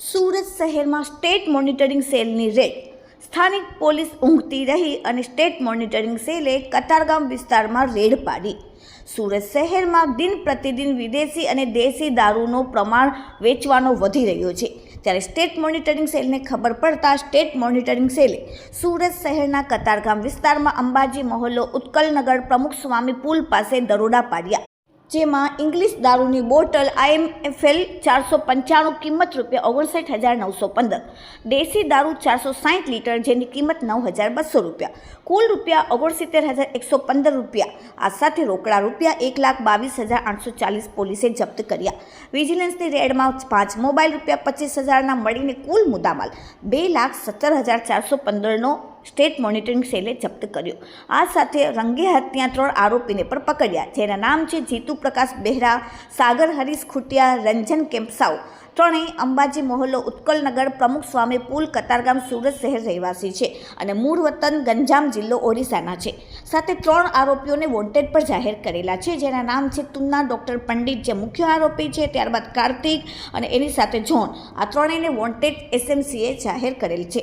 સુરત શહેરમાં state monitoring સેલની raid. સ્થાનિક પોલીસ ઊંઘતી રહી અને સ્ટેટ મોનિટરિંગ સેલે કતારગામ વિસ્તારમાં રેડ પાડી. સુરત શહેરમાં દિન પ્રતિદિન વિદેશી અને દેશી દારૂનો પ્રમાણ વેચવાનો વધી રહ્યો છે. ત્યારે સ્ટેટ મોનિટરિંગ સેલને ખબર પડતા સ્ટેટ મોનિટરિંગ સેલે સુરત શહેરના કતારગામ વિસ્તારમાં અંબાજી મહોલ્લો ઉત્કલનગર પ્રમુખ સ્વામી પુલ પાસે દરોડા પાડ્યા. જેમાં ઇંગ્લિશ દારૂની બોટલ આઈએમએફએલ ચારસો પંચાણું, કિંમત રૂપિયા ઓગણસાઠ હજાર નવસો પંદર. દેશી દારૂ ચારસો સાઠ લીટર, જેની કિંમત નવ હજાર બસો રૂપિયા. કુલ રૂપિયા ઓગણસિત્તેર હજાર એકસો પંદર રૂપિયા. આ સાથે રોકડા રૂપિયા એક લાખ બાવીસ હજાર આઠસો ચાલીસ પોલીસે જપ્ત કર્યા. વિજિલન્સની રેડમાં પાંચ મોબાઈલ રૂપિયા પચીસ હજારના મળીને કુલ મુદ્દામાલ બે લાખ સત્તર હજાર ચારસો પંદરનો સ્ટેટ મોનિટરિંગ સેલે જપ્ત કર્યો. આ સાથે રંગે હાથ ત્યાં ત્રણ આરોપીને પણ પકડ્યા, જેના નામ છે જીતુ પ્રકાશ બેહરા, સાગર હરીશ ખુટિયા, રંજન કેમ્પસાવ ત્રણેય અંબાજી મોહલ્લો ઉત્કલનગર પ્રમુખ સ્વામી પુલ કતારગામ સુરત શહેર રહેવાસી છે અને મૂળ વતન ગંજામ જિલ્લો ઓરિસ્સાના છે. સાથે ત્રણ આરોપીઓને વોન્ટેડ પર જાહેર કરેલા છે, જેના નામ છે તુન્ના ડૉક્ટર પંડિત જે મુખ્ય આરોપી છે, ત્યારબાદ કાર્તિક અને એની સાથે જોન. આ ત્રણેયને વોન્ટેડ એસએમસીએ જાહેર કરેલ છે.